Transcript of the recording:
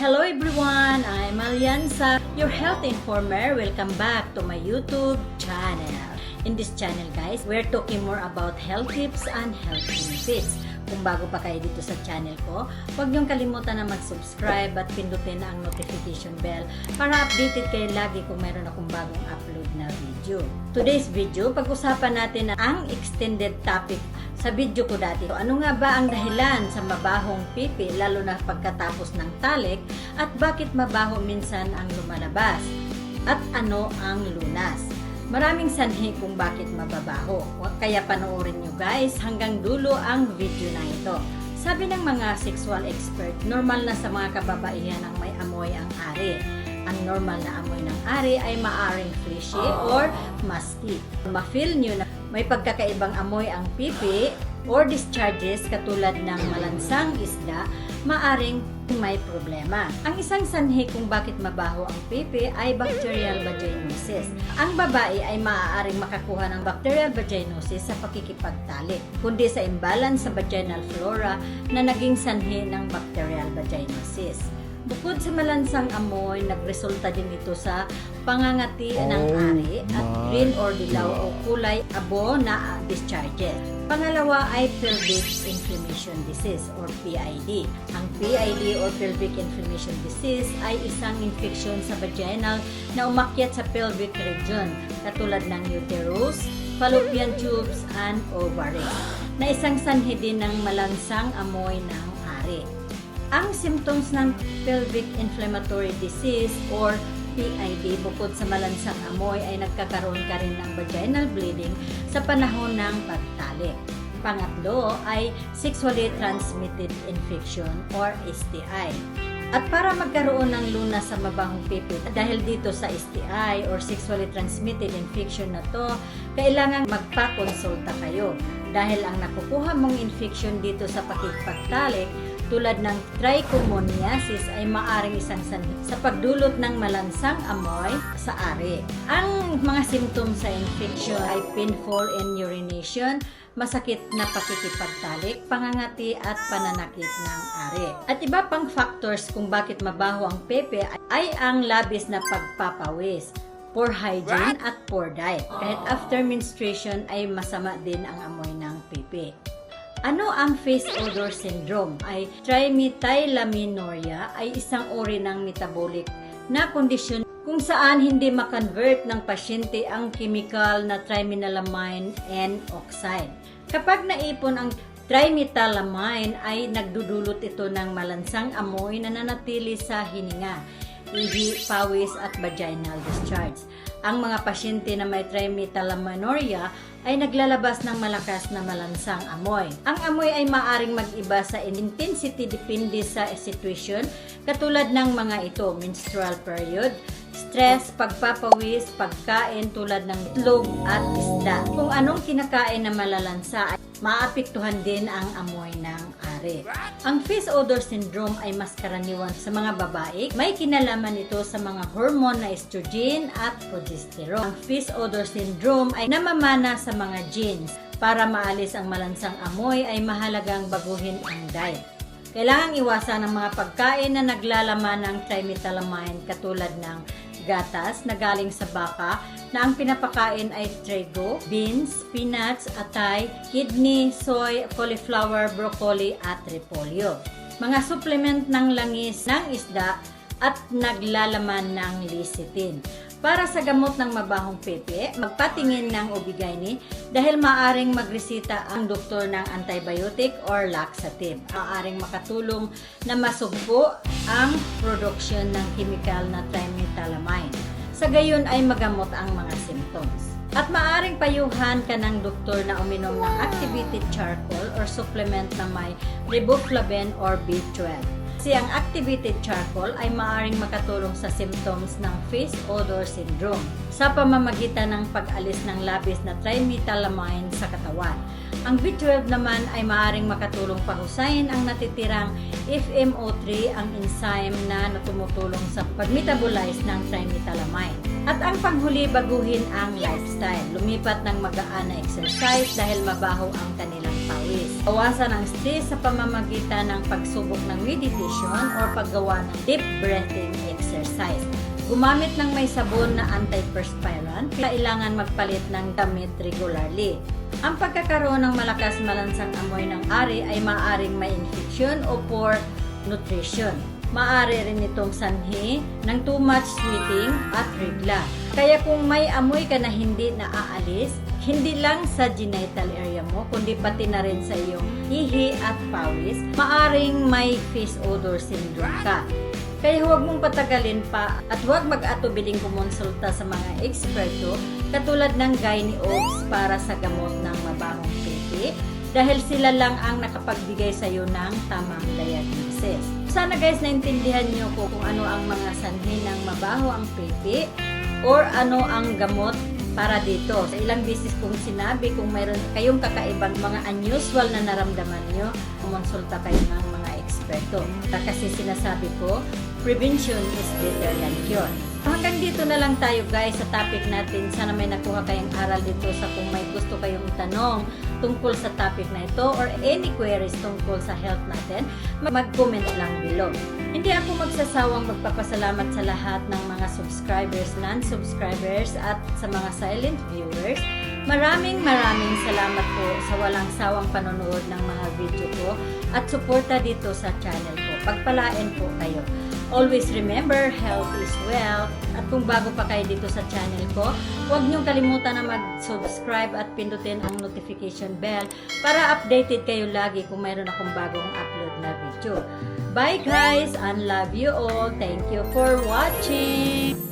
Hello everyone! I'm Alianza, your health informer. Welcome back to my YouTube channel. In this channel guys, we're talking more about health tips and health benefits. Kung bago pa kayo dito sa channel ko, huwag niyong kalimutan na mag-subscribe at pindutin ang notification bell para updated kayo lagi kung mayroon akong bagong upload na video. Today's video, pag-usapan natin ang extended topic sa video ko dati. Ano nga ba ang dahilan sa mabahong pipi lalo na pagkatapos ng talik at bakit mabaho minsan ang lumalabas? At ano ang lunas? Maraming sanhi kung bakit mababaho. Kaya panoorin nyo guys hanggang dulo ang video na ito. Sabi ng mga sexual expert, normal na sa mga kababaihan ang may amoy ang ari. Ang normal na amoy ng ari ay maaring fleshy or musty. Ma-feel nyo na may pagkakaibang amoy ang pipi or discharges katulad ng malansang isda, maaring may problema. Ang isang sanhi kung bakit mabaho ang pipi ay bacterial vaginosis. Ang babae ay maaaring makakuha ng bacterial vaginosis sa pakikipagtalik, kundi sa imbalance sa vaginal flora na naging sanhi ng bacterial vaginosis. Bukod sa malansang amoy, nagresulta din ito sa pangangati ng Oh ari at green or dilaw o kulay abo na discharges. Pangalawa ay pelvic inflammation disease or PID. Ang PID or pelvic inflammation disease ay isang infeksyon sa vaginal na umakyat sa pelvic region katulad ng uterus, fallopian tubes, and ovaries na isang sanhi din ng malansang amoy ng ari. Ang symptoms ng pelvic inflammatory disease or PID bukod sa malansang amoy ay nagkakaroon ka rin ng vaginal bleeding sa panahon ng pagtalik. Pangatlo ay sexually transmitted infection or STI. At para magkaroon ng lunas sa mabahong pipi, dahil dito sa STI or sexually transmitted infection na to, kailangan magpa-konsulta kayo. Dahil ang nakukuha mong infection dito sa pakikipagtalik tulad ng trichomoniasis ay maaring isang sanhi sa pagdulot ng malansang amoy sa ari. Ang mga symptoms sa infection ay painful in urination, masakit na pakikipagtalik, pangangati at pananakit ng ari. At iba pang factors kung bakit mabaho ang pepe ay ang labis na pagpapawis poor hygiene at poor diet. Kahit after menstruation ay masama din ang amoy ng pipi. Ano ang face odor syndrome? Ay trimethylaminoria ay isang uri ng metabolic na kondisyon kung saan hindi makonvert ng pasyente ang chemical na trimethylamine N oxide. Kapag naipon ang trimethylamine ay nagdudulot ito ng malansang amoy na nanatili sa hininga, ihi, pawis at vaginal discharge. Ang mga pasyente na may trimethylaminoria ay naglalabas ng malakas na malansang amoy. Ang amoy ay maaring mag-iba sa intensity depende sa situation katulad ng mga ito, menstrual period, stress, pagpapawis, pagkain tulad ng itlog at isda. Kung anong kinakain na malalansa ay maapektuhan din ang amoy ng ari. Ang face odor syndrome ay mas karaniwan sa mga babae. May kinalaman ito sa mga hormone na estrogen at progesterone. Ang face odor syndrome ay namamana sa mga genes. Para maalis ang malansang amoy ay mahalagang baguhin ang diet. Kailangang iwasan ang mga pagkain na naglalaman ng trimethylamine katulad ng gatas na galing sa baka na ang pinapakain ay trigo, beans, peanuts, atay, kidney, soy, cauliflower, broccoli at repolyo. Mga supplement ng langis ng isda at naglalaman ng lecithin. Para sa gamot ng mabahong pepe, magpatingin ng obigaini dahil maaring magresita ang doktor ng antibiotic or laxative. Maaring makatulong na masugpo ang production ng chemical na trimethylamine. Sa gayon ay magamot ang mga symptoms. At maaring payuhan ka ng doktor na uminom ng activated charcoal or supplement na may riboflavin or B12. Kasi ang activated charcoal ay maaring makatulong sa symptoms ng face odor syndrome. Sa pamamagitan ng pag-alis ng labis na trimethylamine sa katawan. Ang B12 naman ay maaaring makatulong pahusayin ang natitirang FMO3, ang enzyme na tumutulong sa pag-metabolize ng trimethylamine. At ang panghuli, baguhin ang lifestyle. Lumipat ng magaan na exercise dahil mabaho ang kanilang pawis. Bawasan ang stress sa pamamagitan ng pagsubok ng meditation or paggawa ng deep breathing exercise. Gumamit ng may sabon na antiperspirant, kailangan magpalit ng damit regularly. Ang pagkakaroon ng malakas malansang amoy ng ari ay maaaring may infection o poor nutrition. Maaari rin itong sanhi ng too much sweating at regla. Kaya kung may amoy ka na hindi naaalis, hindi lang sa genital area mo, kundi pati na rin sa iyong ihi at pawis, maaring may face odor syndrome ka. Kaya huwag mong patagalin pa at huwag mag-atubiling kumonsulta sa mga eksperto katulad ng Gynae Oaks para sa gamot ng mabahong pipi dahil sila lang ang nakapagbigay sa iyo ng tamang diagnosis. Sana guys naintindihan niyo ko kung ano ang mga sanhi ng mabaho ang pipi or ano ang gamot para dito. Sa ilang beses kong sinabi kung mayroon kayong kakaibang mga unusual na naramdaman nyo, kumonsulta kayo ng mga eksperto. Kasi sinasabi ko, prevention is better than cure. Hanggang dito na lang tayo guys sa topic natin. Sana may nakuha kayong aral dito sa kung may gusto kayong tanong tungkol sa topic na ito or any queries tungkol sa health natin, mag-comment lang below. Hindi ako magsasawang magpapasalamat sa lahat ng mga subscribers, non-subscribers at sa mga silent viewers. Maraming maraming salamat walang sawang panonood ng mga video ko at suporta dito sa channel ko. Pagpalain po kayo. Always remember, health is wealth. At kung bago pa kayo dito sa channel ko, huwag niyong kalimutan na mag-subscribe at pindutin ang notification bell para updated kayo lagi kung mayroon akong bagong upload na video. Bye guys and love you all. Thank you for watching.